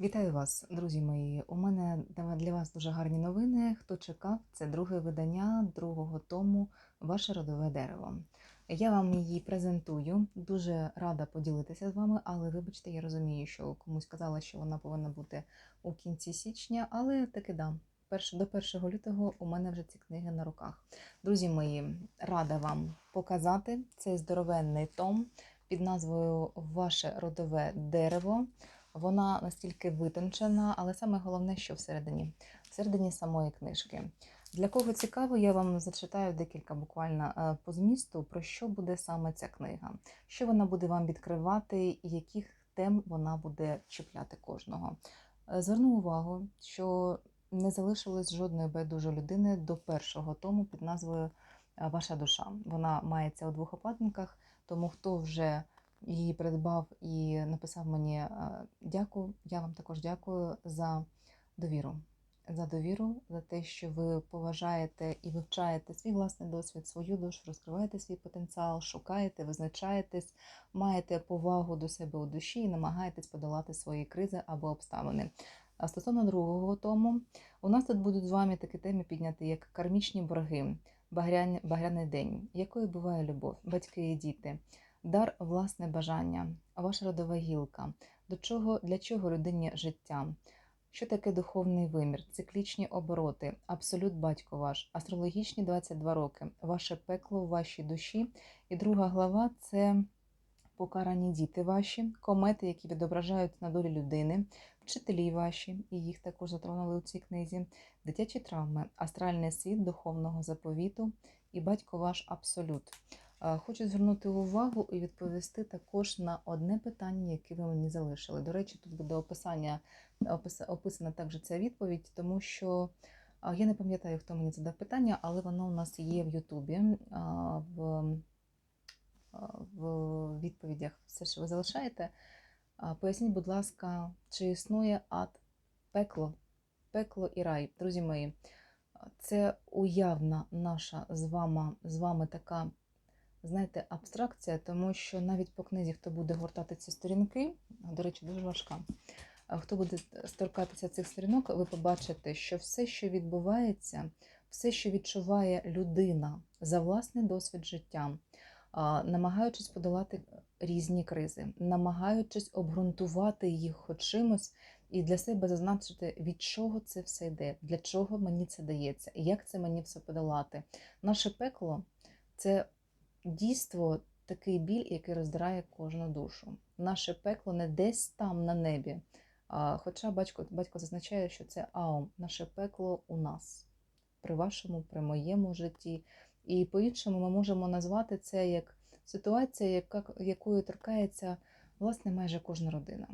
Вітаю вас, друзі мої. У мене для вас дуже гарні новини. Хто чекав, це друге видання другого тому Ваше родове дерево. Я вам її презентую. Дуже рада поділитися з вами, але вибачте, я розумію, що комусь казала, що вона повинна бути у кінці січня, але таки да. До 1 лютого у мене вже ці книги на руках. Друзі мої, рада вам показати цей здоровенний том під назвою Ваше родове дерево. Вона настільки витончена, але саме головне, що всередині, всередині самої книжки. Для кого цікаво, я вам зачитаю декілька буквально е, по змісту, про що буде саме ця книга, що вона буде вам відкривати, і яких тем вона буде чіпляти кожного. Е, Зверну увагу, що не залишилось жодної байдужої людини до першого тому під назвою е, Ваша душа. Вона мається у двох обкладинках, тому хто вже її придбав і написав мені дякую. Я вам також дякую за довіру. За довіру, за те, що ви поважаєте і вивчаєте свій власний досвід, свою душу, розкриваєте свій потенціал, шукаєте, визначаєтесь, маєте повагу до себе у душі і намагаєтесь подолати свої кризи або обставини. А стосовно другого тому, у нас тут будуть з вами такі теми підняти, як кармічні борги, багряний день, якою буває любов, батьки і діти, дар власне бажання, ваша родова гілка, до чого, для чого людині життя. Що таке духовний вимір, циклічні обороти, абсолют батько ваш, астрологічні 22 роки, ваше пекло у вашій душі. І друга глава це покарані діти ваші, комети, які відображають на долі людини, вчителі ваші, і їх також затронули у цій книзі, дитячі травми, астральний світ духовного заповіту і батько ваш абсолют. Е, Хочу звернути увагу і відповісти також на одне питання, яке ви мені залишили. До речі, тут буде описання, описана також ця відповідь, тому що я не пам'ятаю, хто мені задав питання, але воно у нас є в Ютубі в, в відповідях. Все, що ви залишаєте. Поясніть, будь ласка, чи існує ад, пекло, пекло і рай, друзі мої. Це уявна наша з вами, з вами така знаєте, абстракція, тому що навіть по книзі, хто буде гортати ці сторінки, до речі, дуже важка. Хто буде торкатися цих сторінок, ви побачите, що все, що відбувається, все, що відчуває людина за власний досвід життя, намагаючись подолати різні кризи, намагаючись обґрунтувати їх хоч чимось і для себе зазначити, від чого це все йде, для чого мені це дається, як це мені все подолати. Наше пекло це дійство такий біль, який роздирає кожну душу. Наше пекло не десь там на небі. Хоча батько, батько зазначає, що це аум, наше пекло у нас, при вашому, при моєму житті. І по-іншому ми можемо назвати це як ситуація, яка, якою торкається власне майже кожна родина.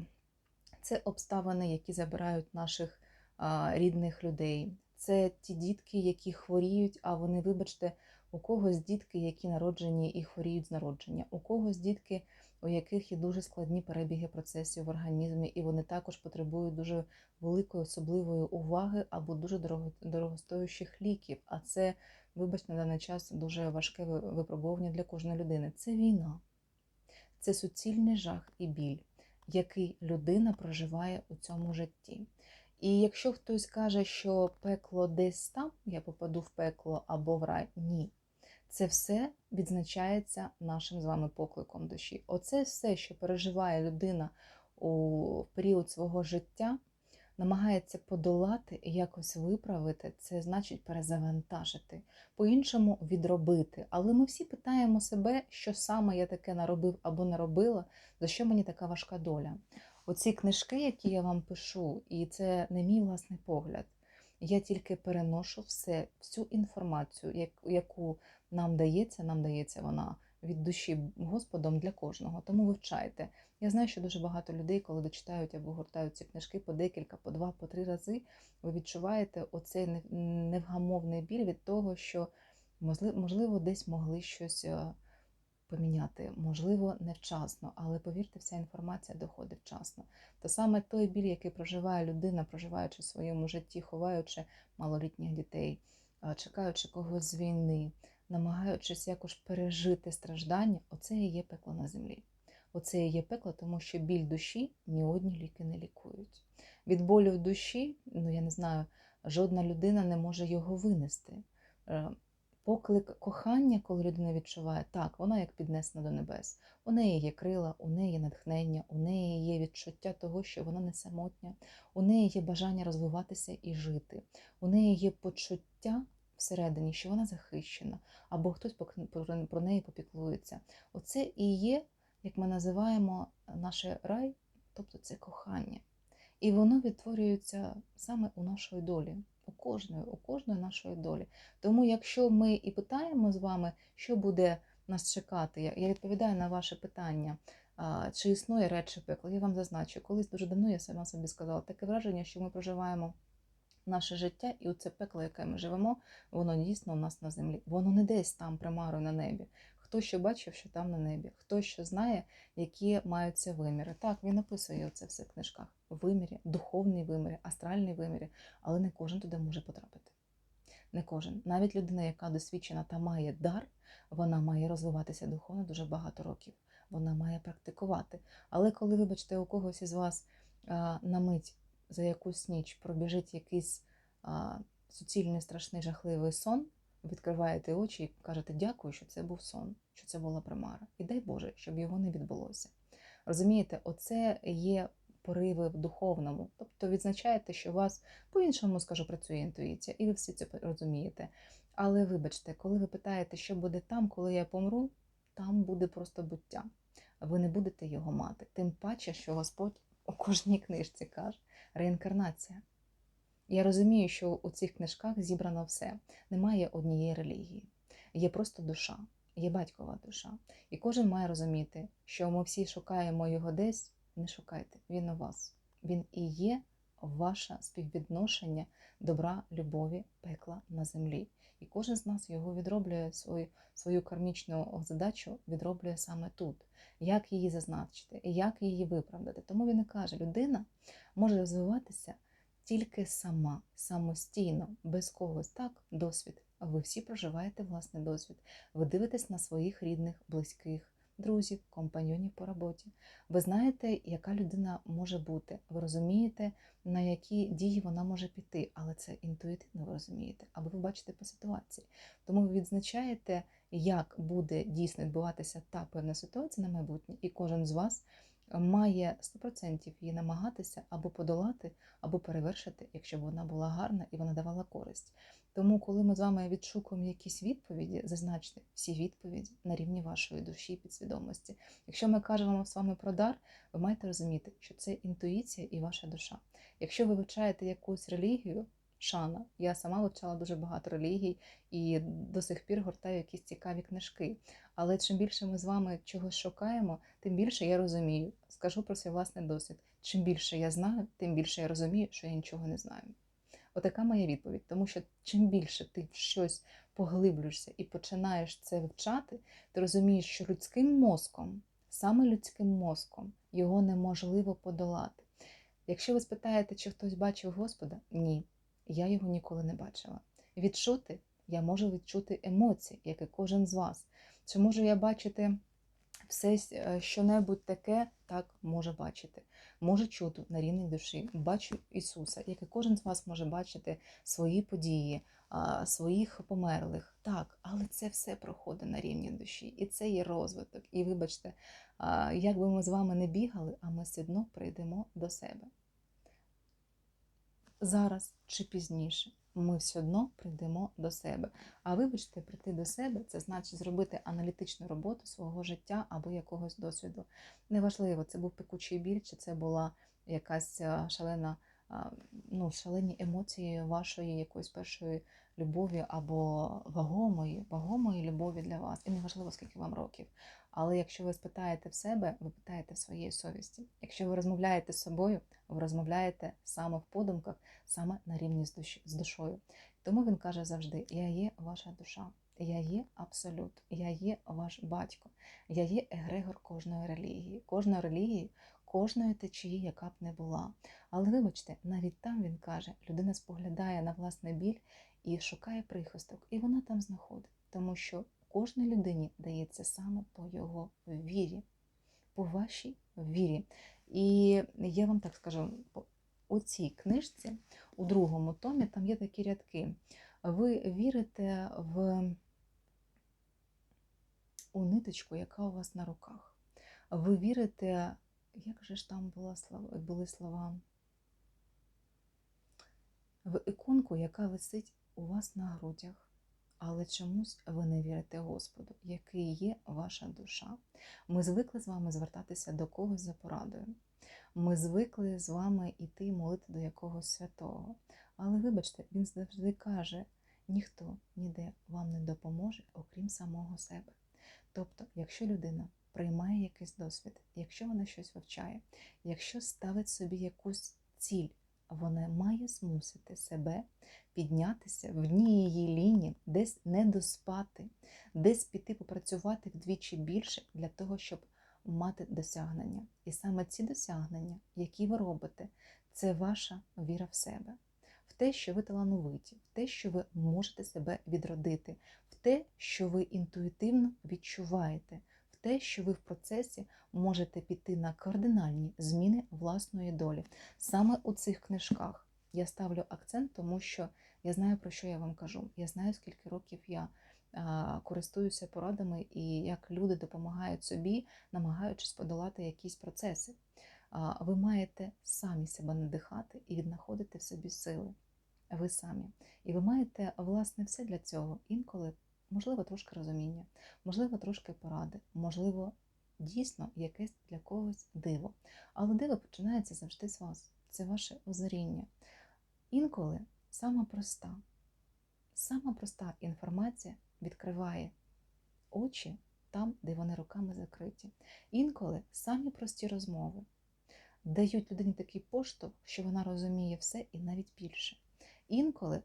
Це обставини, які забирають наших а, рідних людей. Це ті дітки, які хворіють, а вони, вибачте, у когось дітки, які народжені і хворіють з народження, у когось дітки, у яких є дуже складні перебіги процесів в організмі, і вони також потребують дуже великої особливої уваги або дуже дорого, дорогостоящих ліків. А це, вибачте, на даний час дуже важке випробування для кожної людини. Це війна, це суцільний жах і біль, який людина проживає у цьому житті. І якщо хтось каже, що пекло десь там, я попаду в пекло або в рай, ні. Це все відзначається нашим з вами покликом душі. Оце все, що переживає людина у період свого життя, намагається подолати і якось виправити, це значить перезавантажити, по-іншому відробити. Але ми всі питаємо себе, що саме я таке наробив або наробила, за що мені така важка доля. Оці книжки, які я вам пишу, і це не мій власний погляд. Я тільки переношу все, всю інформацію, яку нам дається, нам дається вона від душі Господом для кожного. Тому вивчайте. Я знаю, що дуже багато людей, коли дочитають або гортають ці книжки по декілька, по два, по три рази, ви відчуваєте оцей невгамовний біль від того, що можливо десь могли щось е, поміняти, можливо, невчасно, але повірте, вся інформація доходить вчасно. То саме той біль, який проживає людина, проживаючи в своєму житті, ховаючи малолітніх дітей, чекаючи когось з війни, намагаючись якось пережити страждання, оце і є пекло на землі. Оце і є пекло, тому що біль душі ні одні ліки не лікують. Від болю в душі, ну я не знаю, жодна людина не може його винести. Е, Поклик кохання, коли людина відчуває, так, вона як піднесена до небес. У неї є крила, у неї є натхнення, у неї є відчуття того, що вона не самотня, у неї є бажання розвиватися і жити, у неї є почуття всередині, що вона захищена, або хтось про- неї попіклується. Оце і є, як ми називаємо, наш рай, тобто це кохання. І воно відтворюється саме у нашої долі, у кожної, у кожної нашої долі. Тому, якщо ми і питаємо з вами, що буде нас чекати, я відповідаю на ваше питання, чи існує речі пекло, я вам зазначу, колись дуже давно я сама собі сказала, таке враження, що ми проживаємо наше життя, і оце пекло, яке ми живемо, воно дійсно у нас на землі. Воно не десь там примарою на небі. Хто що бачив, що там на небі, хто що знає, які маються виміри. Так, він описує це все в книжках. Вимірі, духовний вимірі, астральний вимірі, але не кожен туди може потрапити. Не кожен. Навіть людина, яка досвідчена та має дар, вона має розвиватися духовно дуже багато років. Вона має практикувати. Але коли, вибачте, у когось із вас а, на мить за якусь ніч пробіжить якийсь а, суцільний, страшний, жахливий сон, відкриваєте очі і кажете дякую, що це був сон, що це була примара. І дай Боже, щоб його не відбулося. Розумієте, оце є пориви в духовному. Тобто відзначаєте, що у вас по-іншому, скажу, працює інтуїція, і ви всі це розумієте. Але вибачте, коли ви питаєте, що буде там, коли я помру, там буде просто буття. Ви не будете його мати. Тим паче, що Господь у кожній книжці каже реінкарнація. Я розумію, що у цих книжках зібрано все. Немає однієї релігії. Є просто душа, є батькова душа. І кожен має розуміти, що ми всі шукаємо його десь, не шукайте, він у вас. Він і є ваше співвідношення добра, любові, пекла на землі. І кожен з нас його відроблює свою, свою кармічну задачу, відроблює саме тут. Як її зазначити, як її виправдати. Тому він і каже, людина може розвиватися тільки сама, самостійно, без когось. Так, досвід. Ви всі проживаєте власний досвід. Ви дивитесь на своїх рідних, близьких, друзів, компаньонів по роботі. Ви знаєте, яка людина може бути. Ви розумієте, на які дії вона може піти, але це інтуїтивно ви розумієте, або ви бачите по ситуації. Тому ви відзначаєте, як буде дійсно відбуватися та певна ситуація на майбутнє, і кожен з вас має 100% її намагатися або подолати, або перевершити, якщо б вона була гарна і вона давала користь. Тому, коли ми з вами відшукуємо якісь відповіді, зазначте всі відповіді на рівні вашої душі і підсвідомості. Якщо ми кажемо з вами про дар, ви маєте розуміти, що це інтуїція і ваша душа. Якщо ви вивчаєте якусь релігію, шана, я сама вивчала дуже багато релігій і до сих пір гортаю якісь цікаві книжки. Але чим більше ми з вами чогось шукаємо, тим більше я розумію. Скажу про свій власний досвід. Чим більше я знаю, тим більше я розумію, що я нічого не знаю. Отака моя відповідь. Тому що чим більше ти в щось поглиблюєшся і починаєш це вивчати, ти розумієш, що людським мозком, саме людським мозком, його неможливо подолати. Якщо ви спитаєте, чи хтось бачив Господа, ні, я його ніколи не бачила. Відчути я можу відчути емоції, як і кожен з вас. Чи можу я бачити все е, що-небудь таке, так може бачити. Можу чути на рівні душі, бачу Ісуса, як і кожен з вас може бачити свої події, своїх померлих. Так, але це все проходить на рівні душі, і це є розвиток. І вибачте, як би ми з вами не бігали, а ми все одно прийдемо до себе. Зараз чи пізніше ми все одно прийдемо до себе. А вибачте, прийти до себе це значить зробити аналітичну роботу свого життя або якогось досвіду. Неважливо, це був пекучий біль, чи це була якась шалена, ну, шалені емоції вашої якоїсь першої любові або вагомої, вагомої любові для вас. І неважливо, скільки вам років. Але якщо ви спитаєте в себе, ви питаєте в своєї совісті. Якщо ви розмовляєте з собою, ви розмовляєте саме в подумках, саме на рівні з, душі, з душою. Тому він каже завжди: Я є ваша душа, я є абсолют, я є ваш батько, я є егрегор кожної релігії, кожної релігії, кожної течії, яка б не була. Але вибачте, навіть там він каже, людина споглядає на власний біль і шукає прихисток, і вона там знаходить, тому що кожній людині дається саме по його вірі, по вашій вірі. І я вам так скажу, у цій книжці, у другому томі, там є такі рядки. Ви вірите в у ниточку, яка у вас на руках. Ви вірите, як же ж там була були слова? В іконку, яка висить у вас на грудях. Але чомусь ви не вірите Господу, який є ваша душа. Ми звикли з вами звертатися до когось за порадою. Ми звикли з вами йти молити до якогось святого. Але вибачте, він завжди каже: ніхто ніде вам не допоможе, окрім самого себе. Тобто, якщо людина приймає якийсь досвід, якщо вона щось вивчає, якщо ставить собі якусь ціль, вона має змусити себе піднятися в дні її лінії, десь не доспати, десь піти попрацювати вдвічі більше для того, щоб мати досягнення. І саме ці досягнення, які ви робите, це ваша віра в себе, в те, що ви талановиті, в те, що ви можете себе відродити, в те, що ви інтуїтивно відчуваєте, те, що ви в процесі можете піти на кардинальні зміни власної долі. Саме у цих книжках я ставлю акцент, тому що я знаю, про що я вам кажу. Я знаю, скільки років я користуюся порадами і як люди допомагають собі, намагаючись подолати якісь процеси. Ви маєте самі себе надихати і віднаходити в собі сили. Ви самі. І ви маєте, власне, все для цього. Інколи, можливо, трошки розуміння, можливо, трошки поради, можливо, дійсно якесь для когось диво. Але диво починається завжди з вас. Це ваше озаріння. Інколи сама проста, сама проста інформація відкриває очі там, де вони руками закриті. Інколи самі прості розмови дають людині такий поштовх, що вона розуміє все і навіть більше. Інколи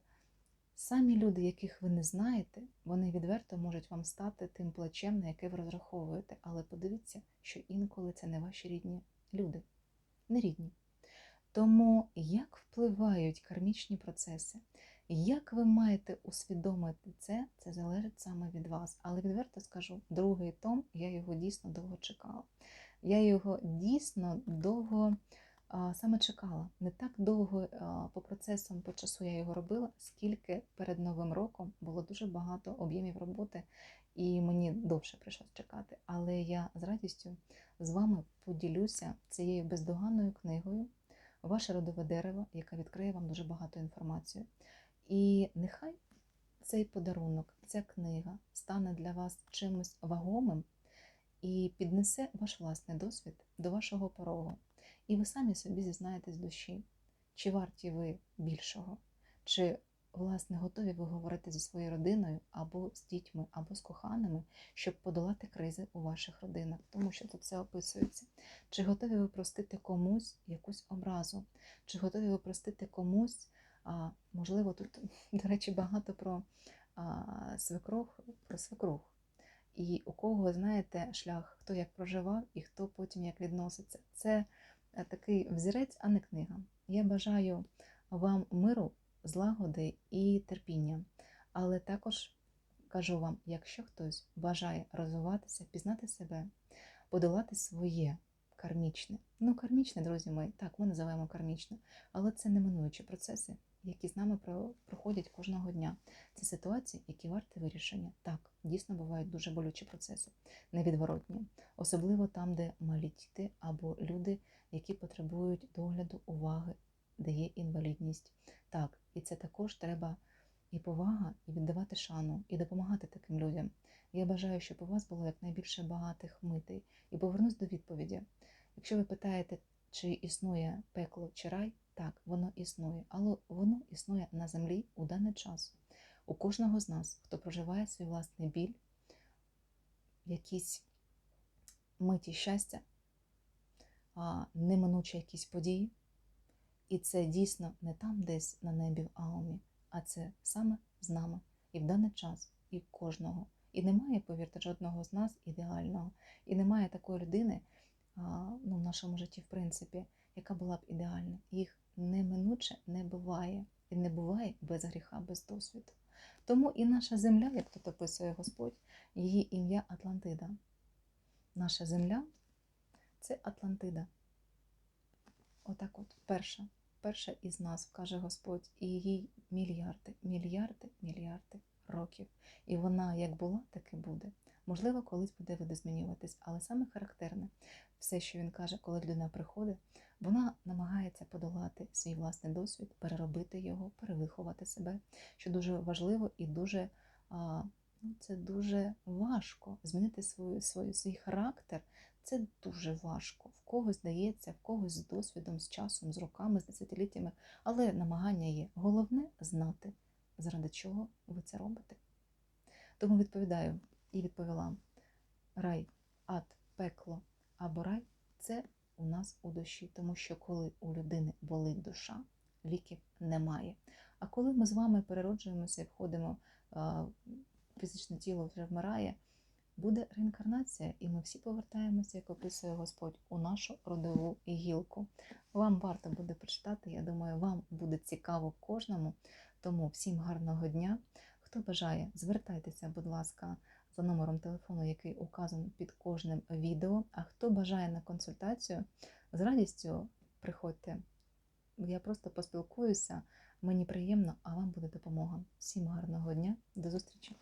самі люди, яких ви не знаєте, вони відверто можуть вам стати тим плечем, на яке ви розраховуєте. Але подивіться, що інколи це не ваші рідні люди, не рідні. Тому як впливають кармічні процеси, як ви маєте усвідомити це, це залежить саме від вас. Але відверто скажу, другий том я його дійсно довго чекала. Я його дійсно довго саме чекала. Не так довго по процесам, по часу я його робила, скільки перед Новим роком було дуже багато об'ємів роботи, і мені довше прийшлось чекати. Але я з радістю з вами поділюся цією бездоганною книгою ваше родове дерево, яке відкриє вам дуже багато інформації. І нехай цей подарунок, ця книга стане для вас чимось вагомим і піднесе ваш власний досвід до вашого порогу. І ви самі собі зізнаєтесь душі, чи варті ви більшого, чи власне готові ви говорити зі своєю родиною або з дітьми, або з коханими, щоб подолати кризи у ваших родинах, тому що тут все описується. Чи готові ви простити комусь якусь образу? Чи готові ви простити комусь? А, Можливо, тут, до речі, багато про а, свекрух, про свекрух. І у кого, знаєте, шлях, хто як проживав і хто потім як відноситься. Це такий взірець, а не книга. Я бажаю вам миру, злагоди і терпіння. Але також кажу вам, якщо хтось бажає розвиватися, пізнати себе, подолати своє кармічне. Ну, кармічне, друзі мої, так, ми називаємо кармічне, але це неминуючі процеси, які з нами проходять кожного дня. Це ситуації, які варті вирішення. Так, дійсно бувають дуже болючі процеси, невідворотні, особливо там, де малі діти або люди, які потребують догляду, уваги, де є інвалідність. Так, і це також треба і повага, і віддавати шану, і допомагати таким людям. Я бажаю, щоб у вас було якнайбільше багатих митей. І повернусь до відповіді. Якщо ви питаєте, чи існує пекло чи рай, так, воно існує, але воно існує на землі у даний час. У кожного з нас, хто проживає свій власний біль, якісь миті щастя, неминучі якісь події. І це дійсно не там десь на небі в Аумі, а це саме з нами і в даний час, і кожного. І немає, повірте, жодного з нас ідеального. І немає такої людини ну, в нашому житті, в принципі, яка була б ідеальна. Їх неминуче не буває. І не буває без гріха, без досвіду. Тому і наша земля, як тут описує Господь, її ім'я Атлантида. Наша земля це Атлантида. Отак от, перша, перша із нас, каже Господь, і їй мільярди, мільярди, мільярди років. І вона як була, так і буде. Можливо, колись буде видозмінюватись, але саме характерне, все, що він каже, коли людина приходить, вона намагається подолати свій власний досвід, переробити його, перевиховати себе, що дуже важливо і дуже ну, це дуже важко. Змінити свою, свою, свій характер це дуже важко. В когось здається, в когось з досвідом, з часом, з роками, з десятиліттями, але намагання є. Головне знати, заради чого ви це робите. Тому відповідаю і відповіла: рай, ад, пекло або рай це у нас у душі, тому що коли у людини болить душа, ліків немає. А коли ми з вами перероджуємося і входимо, фізичне тіло вже вмирає, буде реінкарнація, і ми всі повертаємося, як описує Господь, у нашу родову гілку. Вам варто буде прочитати, я думаю, вам буде цікаво кожному. Тому всім гарного дня. Хто бажає, звертайтеся, будь ласка, за номером телефону, який указаний під кожним відео. А хто бажає на консультацію, з радістю приходьте. Я просто поспілкуюся, мені приємно, а вам буде допомога. Всім гарного дня, до зустрічі!